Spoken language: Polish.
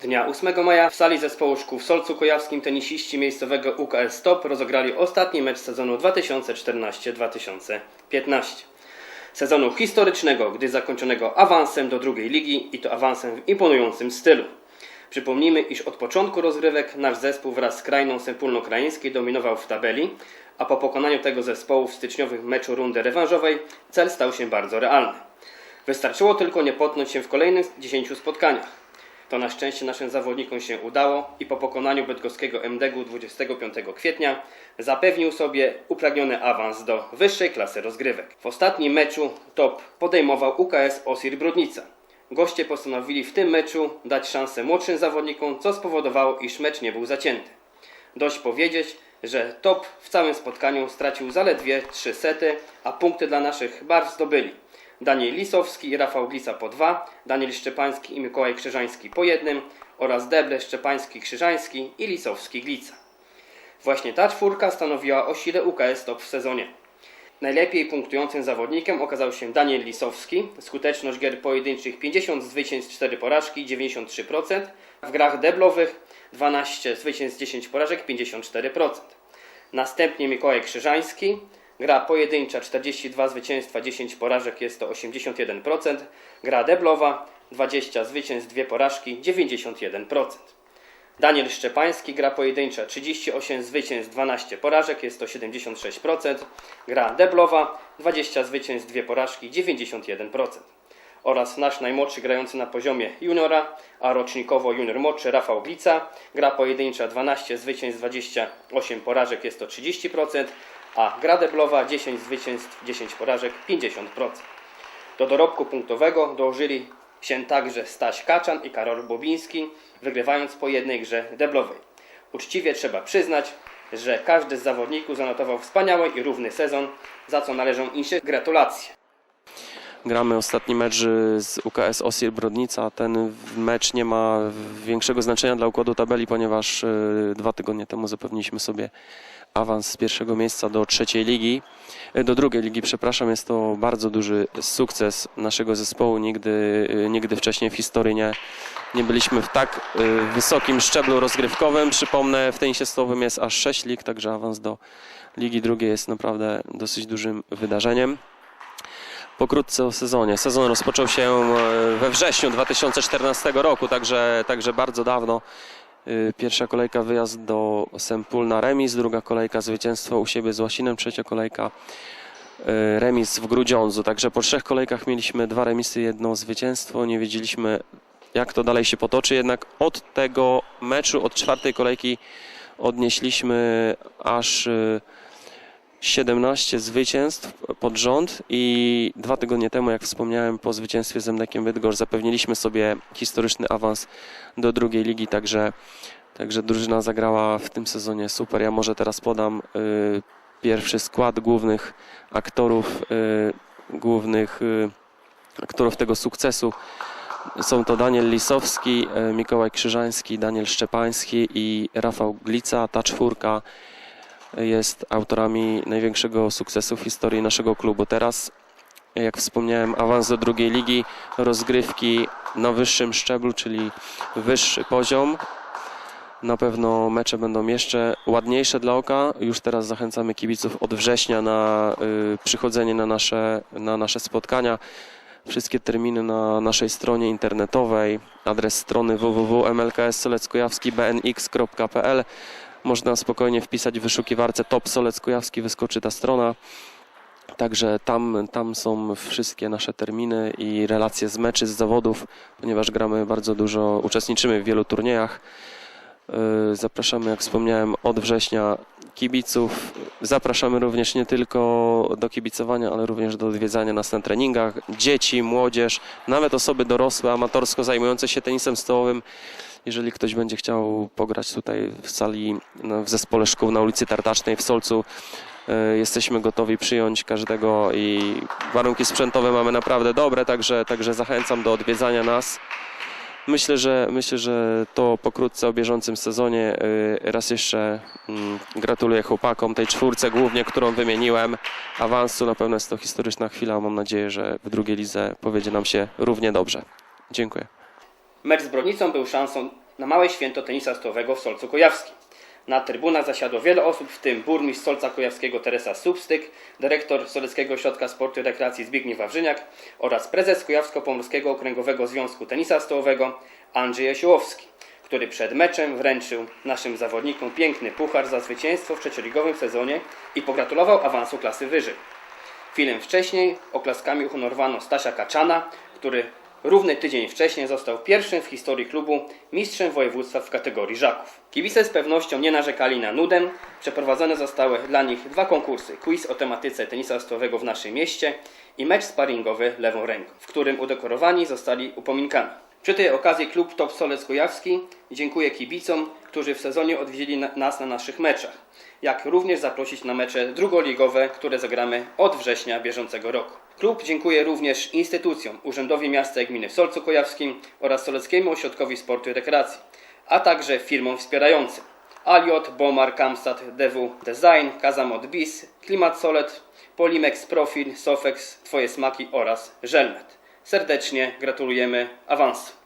Dnia 8 maja w sali zespołu szkół w Solcu Kujawskim tenisiści miejscowego UKS Top rozegrali ostatni mecz sezonu 2014-2015. Sezonu historycznego, gdy zakończonego awansem do drugiej ligi i to awansem w imponującym stylu. Przypomnijmy, iż od początku rozgrywek nasz zespół wraz z Krajną Sępólno-Krajeńskiej dominował w tabeli, a po pokonaniu tego zespołu w styczniowym meczu rundy rewanżowej cel stał się bardzo realny. Wystarczyło tylko nie potnąć się w kolejnych 10 spotkaniach. To na szczęście naszym zawodnikom się udało i po pokonaniu bydgoskiego MDG 25 kwietnia zapewnił sobie upragniony awans do wyższej klasy rozgrywek. W ostatnim meczu top podejmował UKS Osir Brodnica. Goście postanowili w tym meczu dać szansę młodszym zawodnikom, co spowodowało, iż mecz nie był zacięty. Dość powiedzieć, że top w całym spotkaniu stracił zaledwie 3 sety, a punkty dla naszych barw zdobyli. Daniel Lisowski i Rafał Glisa po dwa, Daniel Szczepański i Mikołaj Krzyżański po jednym oraz Deble Szczepański Krzyżański i Lisowski Glica. Właśnie ta czwórka stanowiła o sile UKS Top w sezonie. Najlepiej punktującym zawodnikiem okazał się Daniel Lisowski. Skuteczność gier pojedynczych 50 zwycięstw 4 porażki 93%. W grach deblowych 12 zwycięstw 10 porażek 54%. Następnie Mikołaj Krzyżański. Gra pojedyncza 42 zwycięstwa 10 porażek jest to 81%. Gra deblowa 20 zwycięstw 2 porażki 91%. Daniel Szczepański, gra pojedyncza 38 zwycięstw, 12 porażek, jest to 76%. Gra deblowa 20 zwycięstw, 2 porażki, 91%. Oraz nasz najmłodszy grający na poziomie juniora, a rocznikowo junior młodszy Rafał Glica. Gra pojedyncza 12 zwycięstw, 28 porażek, jest to 30%. A gra deblowa 10 zwycięstw, 10 porażek, 50%. Do dorobku punktowego dołożyli się także Staś Kaczan i Karol Bobiński, wygrywając po jednej grze deblowej. Uczciwie trzeba przyznać, że każdy z zawodników zanotował wspaniały i równy sezon, za co należą im się gratulacje. Gramy ostatni mecz y, z UKS Osir Brodnica. Ten mecz nie ma większego znaczenia dla układu tabeli, ponieważ y, dwa tygodnie temu zapewniliśmy sobie awans z pierwszego miejsca do trzeciej ligi, y, do drugiej ligi, przepraszam. Jest to bardzo duży sukces naszego zespołu. Nigdy, nigdy wcześniej w historii nie, nie byliśmy w tak wysokim szczeblu rozgrywkowym. Przypomnę, w tenisie stołowym jest aż sześć lig, także awans do ligi drugiej jest naprawdę dosyć dużym wydarzeniem. Pokrótce o sezonie. Sezon rozpoczął się e, we wrześniu 2014 roku, także, także bardzo dawno. Y, Pierwsza kolejka wyjazd do Sempul na remis, druga kolejka zwycięstwo u siebie z Łasinem, trzecia kolejka y, remis w Grudziądzu. Także po trzech kolejkach mieliśmy dwa remisy, jedno zwycięstwo. Nie wiedzieliśmy jak to dalej się potoczy, jednak od tego meczu, od czwartej kolejki odnieśliśmy aż 17 zwycięstw pod rząd i dwa tygodnie temu, jak wspomniałem, po zwycięstwie z Mlekiem Bydgoszcz zapewniliśmy sobie historyczny awans do drugiej ligi, także, także drużyna zagrała w tym sezonie super. Ja może teraz podam y, pierwszy skład głównych aktorów, y, głównych y, aktorów tego sukcesu. Są to Daniel Lisowski, y, Mikołaj Krzyżański, Daniel Szczepański i Rafał Glica. Ta czwórka jest autorami największego sukcesu w historii naszego klubu. Teraz, jak wspomniałem, awans do drugiej ligi, rozgrywki na wyższym szczeblu, czyli wyższy poziom. Na pewno mecze będą jeszcze ładniejsze dla oka. Już teraz zachęcamy kibiców od września na y, przychodzenie na nasze, na nasze spotkania. Wszystkie terminy na naszej stronie internetowej, adres strony www.mlks.soleckojawski.bnx.pl można spokojnie wpisać w wyszukiwarce Top Solec Kujawski, wyskoczy ta strona. Także tam, tam są wszystkie nasze terminy i relacje z meczy, z zawodów, ponieważ gramy bardzo dużo, uczestniczymy w wielu turniejach. Yy, Zapraszamy, jak wspomniałem, od września kibiców. Zapraszamy również nie tylko do kibicowania, ale również do odwiedzania nas na treningach. Dzieci, młodzież, nawet osoby dorosłe, amatorsko zajmujące się tenisem stołowym. Jeżeli ktoś będzie chciał pograć tutaj w sali, no, w zespole szkół na ulicy Tartacznej w Solcu, e, jesteśmy gotowi przyjąć każdego i warunki sprzętowe mamy naprawdę dobre, także, także zachęcam do odwiedzania nas. Myślę, że myślę, że to pokrótce o bieżącym sezonie. E, Raz jeszcze mm, gratuluję chłopakom, tej czwórce głównie, którą wymieniłem. Awansu na pewno jest to historyczna chwila. Mam nadzieję, że w drugiej lidze powiedzie nam się równie dobrze. Dziękuję. Mecz z Brodnicą był szansą na małe święto tenisa stołowego w Solcu Kujawskim. Na trybunach zasiadło wiele osób, w tym burmistrz Solca Kujawskiego Teresa Substyk, dyrektor Soleckiego Ośrodka Sportu i Rekreacji Zbigniew Wawrzyniak oraz prezes Kujawsko-Pomorskiego Okręgowego Związku Tenisa Stołowego Andrzej Jasiłowski, który przed meczem wręczył naszym zawodnikom piękny puchar za zwycięstwo w trzecioligowym sezonie i pogratulował awansu klasy wyżej. Chwilę wcześniej oklaskami uhonorowano Stasia Kaczana, który równy tydzień wcześniej został pierwszym w historii klubu mistrzem województwa w kategorii żaków. Kibice z pewnością nie narzekali na nudę. Przeprowadzone zostały dla nich dwa konkursy. Quiz o tematyce tenisa stołowego w naszym mieście i mecz sparingowy lewą ręką, w którym udekorowani zostali upominkami. Przy tej okazji klub Top Solec Kujawski dziękuję kibicom, którzy w sezonie odwiedzili na- nas na naszych meczach, jak również zaprosić na mecze drugoligowe, które zagramy od września bieżącego roku. Klub dziękuję również instytucjom, Urzędowi Miasta i Gminy w Solcu Kujawskim oraz Soleckiemu Ośrodkowi Sportu i Rekreacji, a także firmom wspierającym Aliot, Bomar, Kamsat, DW Design, Kazamot Bis, Klimat Solet, Polimex Profil, Sofex, Twoje Smaki oraz Żelmet. Serdecznie gratulujemy awansu.